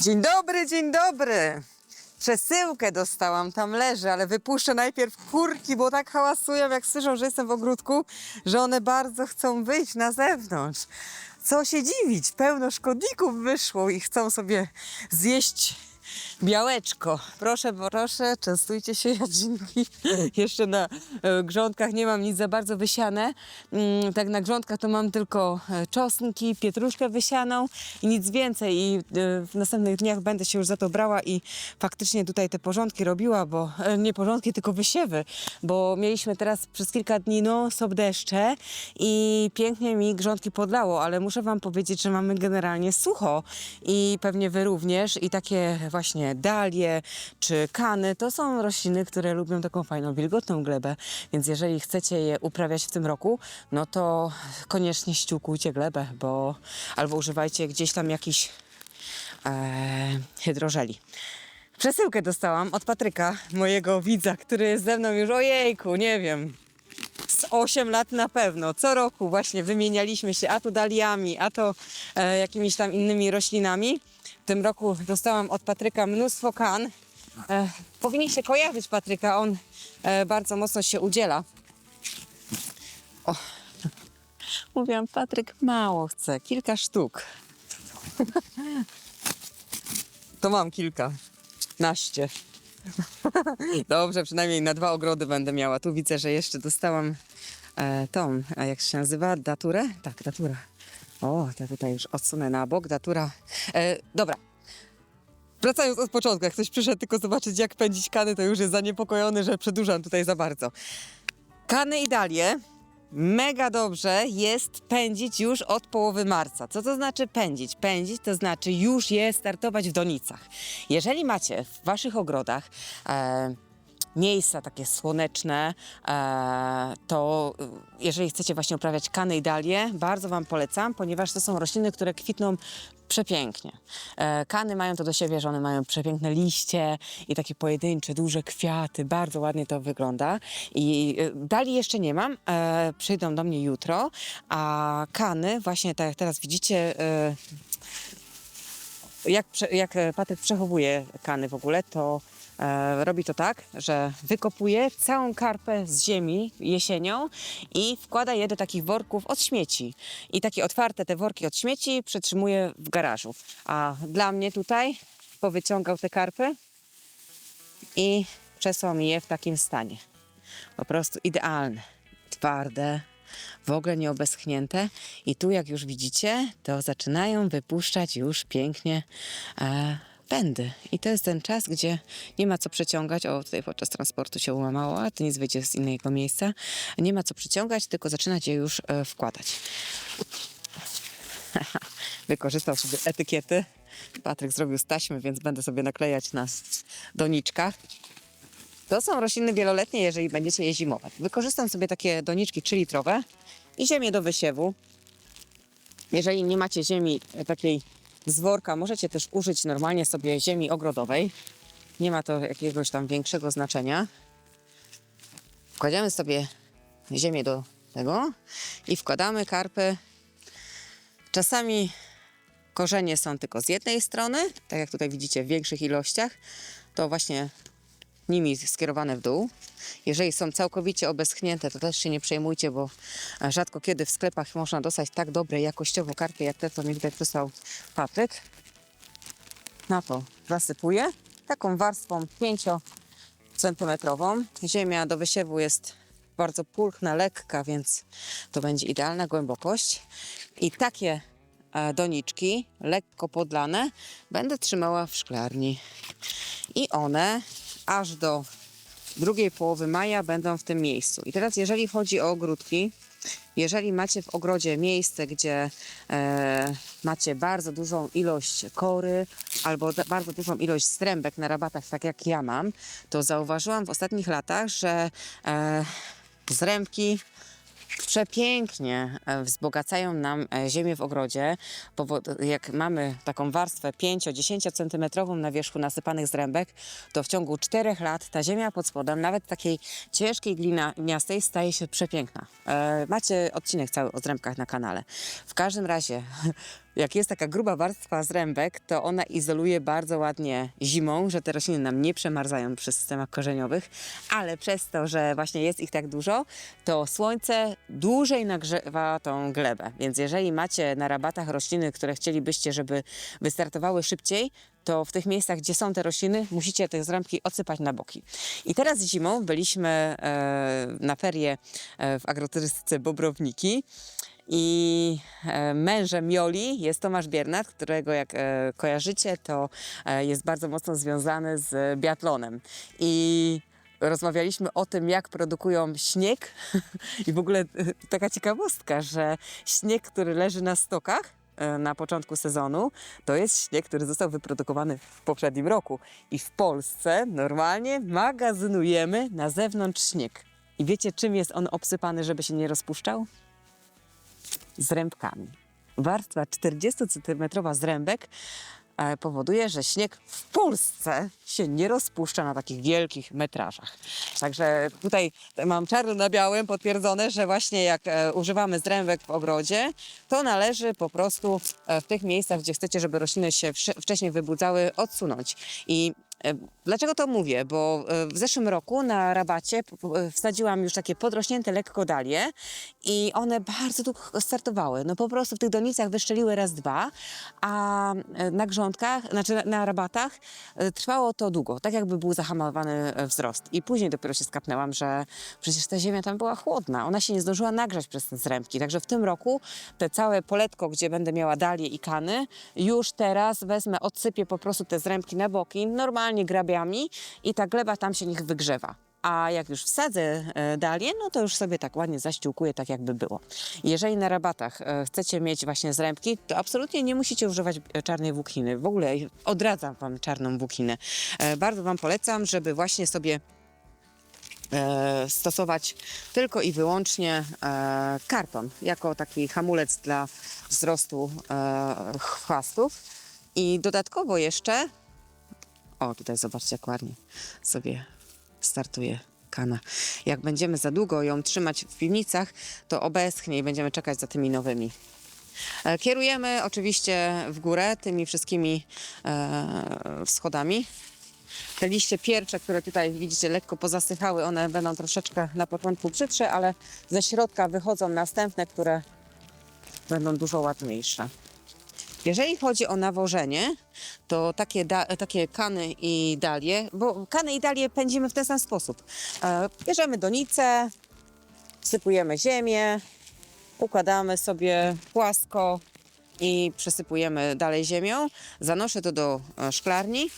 Dzień dobry, dzień dobry. Przesyłkę dostałam, tam leży, ale wypuszczę najpierw kurki, bo tak hałasują, jak słyszą, że jestem w ogródku, że one bardzo chcą wyjść na zewnątrz. Co się dziwić, pełno szkodników wyszło i chcą sobie zjeść białeczko. Proszę, proszę, częstujcie się jadzinki. Jeszcze na e, grządkach nie mam nic za bardzo wysiane. Mm, Tak na grządkach to mam tylko e, czosnki, pietruszkę wysianą i nic więcej. I e, w następnych dniach będę się już za to brała i faktycznie tutaj te porządki robiła, bo nie porządki, tylko wysiewy, bo mieliśmy teraz przez kilka dni no stop deszcze i pięknie mi grządki podlało, ale muszę wam powiedzieć, że mamy generalnie sucho i pewnie wy również i takie właśnie dalie czy kany to są rośliny, które lubią taką fajną wilgotną glebę, więc jeżeli chcecie je uprawiać w tym roku, no to koniecznie ściółkujcie glebę, bo albo używajcie gdzieś tam jakichś e, hydrożeli. Przesyłkę dostałam od Patryka, mojego widza, który jest ze mną już ojejku, nie wiem, z 8 lat na pewno. Co roku właśnie wymienialiśmy się a to daliami, a to e, jakimiś tam innymi roślinami. W tym roku dostałam od Patryka mnóstwo kan. E, powinniście kojarzyć Patryka, on e, bardzo mocno się udziela. O. Mówiłam, Patryk mało chce, kilka sztuk. To mam kilka. Naście. Dobrze, przynajmniej na dwa ogrody będę miała. Tu widzę, że jeszcze dostałam e, tą, a jak się nazywa? Daturę? Tak, datura. O, to tutaj już odsunę na bok. Datura. E, dobra. Wracając od początku, jak ktoś przyszedł tylko zobaczyć, jak pędzić kany, to już jest zaniepokojony, że przedłużam tutaj za bardzo. Kany i dalie mega dobrze jest pędzić już od połowy marca. Co to znaczy pędzić? Pędzić to znaczy już je startować w donicach. Jeżeli macie w waszych ogrodach e, miejsca takie słoneczne, e, to y, jeżeli chcecie właśnie uprawiać dalie, bardzo wam polecam, ponieważ to są rośliny, które kwitną przepięknie. E, Kany mają to do siebie, że one mają przepiękne liście i takie pojedyncze, duże kwiaty. Bardzo ładnie to wygląda. I e, dali jeszcze nie mam, e, przyjdą do mnie jutro, a kany, właśnie tak jak teraz widzicie, e, jak, jak Patryk przechowuje kany w ogóle, to robi to tak, że wykopuje całą karpę z ziemi jesienią i wkłada je do takich worków od śmieci. I takie otwarte te worki od śmieci przetrzymuje w garażu. A dla mnie tutaj powyciągał te karpy i przesłał mi je w takim stanie. Po prostu idealne, twarde, w ogóle nie obeschnięte. I tu, jak już widzicie, to zaczynają wypuszczać już pięknie e, pędy. I to jest ten czas, gdzie nie ma co przeciągać. O, tutaj podczas transportu się ułamało, ale to nic wyjdzie z innego miejsca. Nie ma co przyciągać, tylko zaczynać je już e, wkładać. Wykorzystał sobie etykiety. Patryk zrobił z taśmy, więc będę sobie naklejać na doniczkach. To są rośliny wieloletnie, jeżeli będziecie je zimować. Wykorzystam sobie takie doniczki 3-litrowe i ziemię do wysiewu. Jeżeli nie macie ziemi e, takiej z worka, możecie też użyć normalnie sobie ziemi ogrodowej. Nie ma to jakiegoś tam większego znaczenia. Kładziemy sobie ziemię do tego i wkładamy karpy. Czasami korzenie są tylko z jednej strony, tak jak tutaj widzicie w większych ilościach, to właśnie nimi skierowane w dół. Jeżeli są całkowicie obeschnięte, to też się nie przejmujcie, bo e, rzadko kiedy w sklepach można dostać tak dobre jakościowo karpy, jak te, co mi tutaj przysłał Patryk. Na to zasypuję taką warstwą 5 centymetrową. Ziemia do wysiewu jest bardzo pulchna, lekka, więc to będzie idealna głębokość. I takie e, doniczki, lekko podlane, będę trzymała w szklarni. I one aż do drugiej połowy maja będą w tym miejscu. I teraz, jeżeli chodzi o ogródki, jeżeli macie w ogrodzie miejsce, gdzie e, macie bardzo dużą ilość kory albo da- bardzo dużą ilość strębek na rabatach, tak jak ja mam, to zauważyłam w ostatnich latach, że e, zrębki przepięknie e, wzbogacają nam e, ziemię w ogrodzie. Jak mamy taką warstwę 5-10 centymetrową na wierzchu nasypanych zrębek, to w ciągu 4 lat ta ziemia pod spodem, nawet takiej ciężkiej gliniastej, staje się przepiękna. E, Macie odcinek cały o zrębkach na kanale. W każdym razie jak jest taka gruba warstwa zrębek, to ona izoluje bardzo ładnie zimą, że te rośliny nam nie przemarzają przy systemach korzeniowych, ale przez to, że właśnie jest ich tak dużo, to słońce dłużej nagrzewa tą glebę. Więc jeżeli macie na rabatach rośliny, które chcielibyście, żeby wystartowały szybciej, to w tych miejscach, gdzie są te rośliny, musicie te zrębki odsypać na boki. I teraz zimą byliśmy e, na ferie e, w agroturystyce Bobrowniki i e, mężem Joli jest Tomasz Biernat, którego jak e, kojarzycie, to e, jest bardzo mocno związany z biatlonem. I rozmawialiśmy o tym, jak produkują śnieg i w ogóle taka ciekawostka, że śnieg, który leży na stokach, na początku sezonu, to jest śnieg, który został wyprodukowany w poprzednim roku. I w Polsce normalnie magazynujemy na zewnątrz śnieg. I wiecie, czym jest on obsypany, żeby się nie rozpuszczał? Zrębkami. Warstwa 40-centymetrowa zrębek e, powoduje, że śnieg w Polsce się nie rozpuszcza na takich wielkich metrażach. Także tutaj mam czarno na białym potwierdzone, że właśnie jak e, używamy zrębek w ogrodzie, to należy po prostu e, w tych miejscach, gdzie chcecie, żeby rośliny się wcześniej wybudzały, odsunąć. I Dlaczego to mówię? Bo e, w zeszłym roku na rabacie p- wsadziłam już takie podrośnięte lekko dalie i one bardzo długo startowały. No po prostu w tych donicach wyszczeliły raz, dwa, a e, na grządkach, znaczy na- rabatach e, trwało to długo, tak jakby był zahamowany e, wzrost. I później dopiero się skapnęłam, że przecież ta ziemia tam była chłodna. Ona się nie zdążyła nagrzać przez te zrębki. Także w tym roku te całe poletko, gdzie będę miała dalie i kany, już teraz wezmę, odsypię po prostu te zrębki na boki, normalnie grabiami i ta gleba tam się niech wygrzewa. A jak już wsadzę e, dalię, no to już sobie tak ładnie zaściółkuję, tak jakby było. Jeżeli na rabatach e, chcecie mieć właśnie zrębki, to absolutnie nie musicie używać e, czarnej włókniny. W ogóle odradzam Wam czarną włókinę. E, Bardzo Wam polecam, żeby właśnie sobie stosować tylko i wyłącznie karton jako taki hamulec dla wzrostu chwastów. I dodatkowo jeszcze, o tutaj zobaczcie jak ładnie sobie startuje kana. Jak będziemy za długo ją trzymać w piwnicach, to obeschnie i będziemy czekać za tymi nowymi. E, Kierujemy oczywiście w górę tymi wszystkimi e, schodami. Te liście pierwsze, które tutaj widzicie lekko pozasychały, one będą troszeczkę na początku brzydsze, ale ze środka wychodzą następne, które będą dużo ładniejsze. Jeżeli chodzi o nawożenie, to takie, takie kany i dalie, bo kany i dalie pędzimy w ten sam sposób. E, bierzemy donicę, wsypujemy ziemię, układamy sobie płasko i przesypujemy dalej ziemią. Zanoszę to do e, szklarni.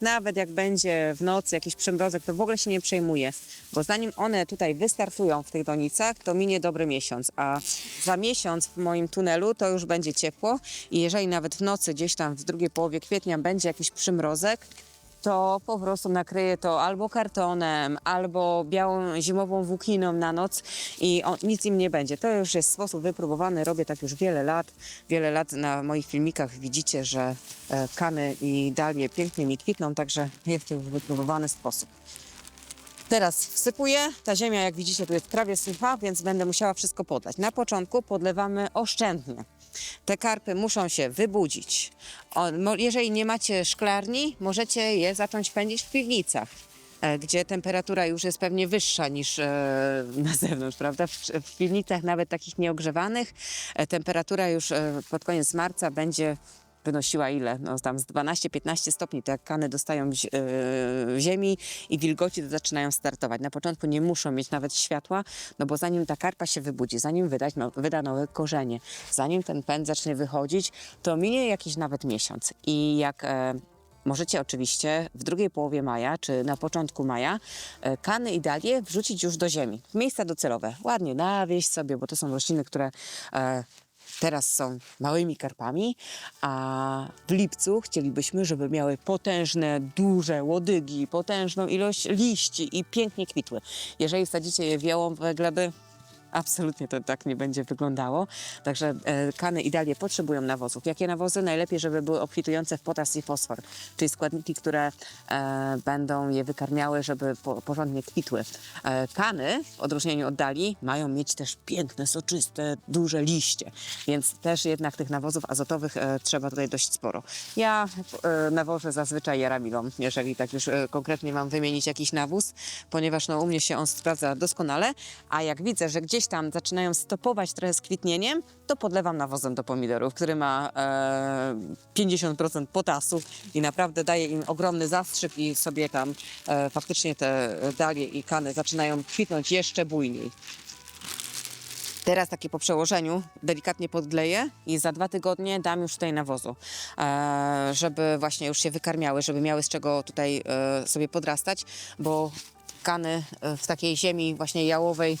Nawet jak będzie w nocy jakiś przymrozek, to w ogóle się nie przejmuję, bo zanim one tutaj wystartują w tych donicach, to minie dobry miesiąc, a za miesiąc w moim tunelu to już będzie ciepło i jeżeli nawet w nocy gdzieś tam w drugiej połowie kwietnia będzie jakiś przymrozek, to po prostu nakryję to albo kartonem, albo białą zimową włókiną na noc i nic im nie będzie. To już jest sposób wypróbowany, robię tak już wiele lat. Wiele lat na moich filmikach widzicie, że e, kany i dalie pięknie mi kwitną, także jest to już wypróbowany sposób. Teraz wsypuję. Ta ziemia, jak widzicie, tu jest prawie sucha, więc będę musiała wszystko podlać. Na początku podlewamy oszczędnie. Te karpy muszą się wybudzić. Jeżeli nie macie szklarni, możecie je zacząć pędzić w piwnicach, e, gdzie temperatura już jest pewnie wyższa niż e, na zewnątrz, prawda? W, piwnicach nawet takich nieogrzewanych e, temperatura już pod koniec marca będzie wynosiła ile? No tam z 12-15 stopni, to jak kany dostają e, ziemi i wilgoci, zaczynają startować. Na początku nie muszą mieć nawet światła, no bo zanim ta karpa się wybudzi, zanim wydać, no, wyda nowe korzenie, zanim ten pęd zacznie wychodzić, to minie jakiś nawet miesiąc. I jak e, Możecie oczywiście w drugiej połowie maja czy na początku maja e, kany i dalie wrzucić już do ziemi, w miejsca docelowe. Ładnie nawieść sobie, bo to są rośliny, które e, teraz są małymi karpami, a w lipcu chcielibyśmy, żeby miały potężne, duże łodygi, potężną ilość liści i pięknie kwitły. Jeżeli wsadzicie je w jałąwe gleby, Absolutnie to tak nie będzie wyglądało. Także e, kany idealnie potrzebują nawozów. Jakie nawozy? Najlepiej, żeby były obfitujące w potas i fosfor, czyli składniki, które e, będą je wykarmiały, żeby po, porządnie kwitły. E, kany, w odróżnieniu od dali, mają mieć też piękne, soczyste, duże liście, więc też jednak tych nawozów azotowych e, trzeba tutaj dość sporo. Ja e, nawożę zazwyczaj jaramilą, jeżeli tak już e, konkretnie mam wymienić jakiś nawóz, ponieważ no, u mnie się on sprawdza doskonale, a jak widzę, że gdzieś tam zaczynają stopować trochę z kwitnieniem, to podlewam nawozem do pomidorów, który ma e, 50% potasu i naprawdę daje im ogromny zastrzyk i sobie tam e, faktycznie te dalie i kany zaczynają kwitnąć jeszcze bujniej. Teraz takie po przełożeniu delikatnie podgleję i za dwa tygodnie dam już tutaj nawozu, e, żeby właśnie już się wykarmiały, żeby miały z czego tutaj e, sobie podrastać, bo kany e, w takiej ziemi właśnie jałowej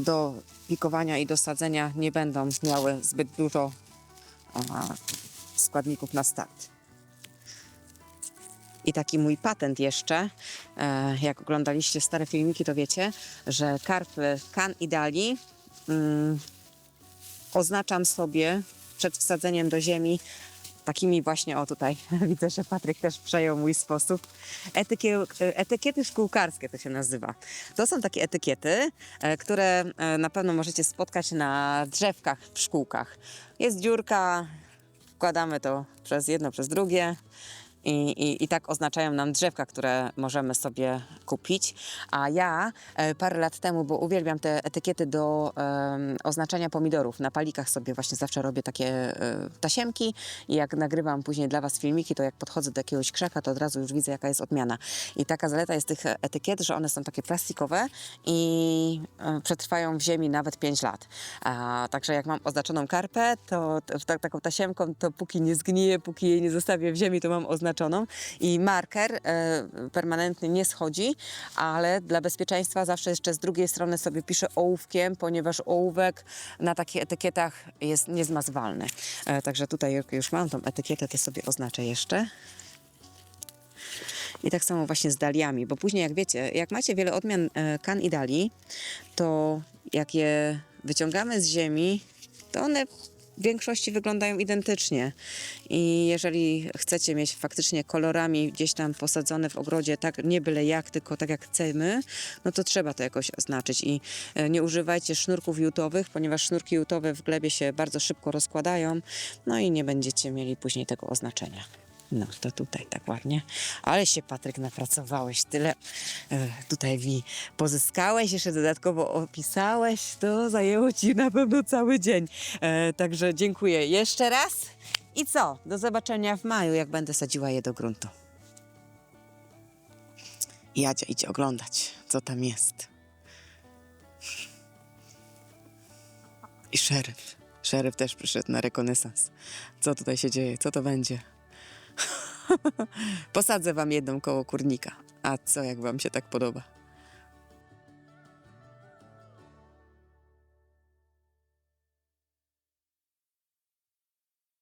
do pikowania i do sadzenia nie będą miały zbyt dużo e, składników na start. I taki mój patent jeszcze, e, jak oglądaliście stare filmiki, to wiecie, że karpy kan i dali mm, oznaczam sobie przed wsadzeniem do ziemi takimi właśnie, o tutaj widzę, że Patryk też przejął mój sposób, Etykie, etykiety szkółkarskie to się nazywa. To są takie etykiety, e, które e, na pewno możecie spotkać na drzewkach w szkółkach. Jest dziurka, wkładamy to przez jedno, przez drugie. I, i, I tak oznaczają nam drzewka, które możemy sobie kupić. A ja e, parę lat temu, bo uwielbiam te etykiety do oznaczania pomidorów, na palikach sobie właśnie zawsze robię takie e, tasiemki i jak nagrywam później dla Was filmiki, to jak podchodzę do jakiegoś krzaka, to od razu już widzę, jaka jest odmiana. I taka zaleta jest tych etykiet, że one są takie plastikowe i e, przetrwają w ziemi nawet 5 lat. A, także jak mam oznaczoną karpę, to, to tak, taką tasiemką, to póki nie zgnije, póki jej nie zostawię w ziemi, to mam oznaczoną. I marker e, permanentny nie schodzi, ale dla bezpieczeństwa zawsze jeszcze z drugiej strony sobie piszę ołówkiem, ponieważ ołówek na takich etykietach jest niezmazywalny. E, także tutaj już mam tą etykietę, to sobie oznaczę jeszcze. I tak samo właśnie z daliami, bo później jak wiecie, jak macie wiele odmian e, kan i dali, to jak je wyciągamy z ziemi, to one w większości wyglądają identycznie. I jeżeli chcecie mieć faktycznie kolorami gdzieś tam posadzone w ogrodzie, tak nie byle jak, tylko tak jak chcemy, no to trzeba to jakoś oznaczyć. I e, nie używajcie sznurków jutowych, ponieważ sznurki jutowe w glebie się bardzo szybko rozkładają, no i nie będziecie mieli później tego oznaczenia. No, to tutaj tak ładnie. Ale się, Patryk, napracowałeś. Tyle e, tutaj mi pozyskałeś, jeszcze dodatkowo opisałeś. To zajęło ci na pewno cały dzień. E, także dziękuję jeszcze raz. I co? Do zobaczenia w maju, jak będę sadziła je do gruntu. Jadzia idzie oglądać, co tam jest. I szeryf. Szeryf też przyszedł na rekonesans. Co tutaj się dzieje? Co to będzie? Posadzę wam jedną koło kurnika. A co, jak wam się tak podoba?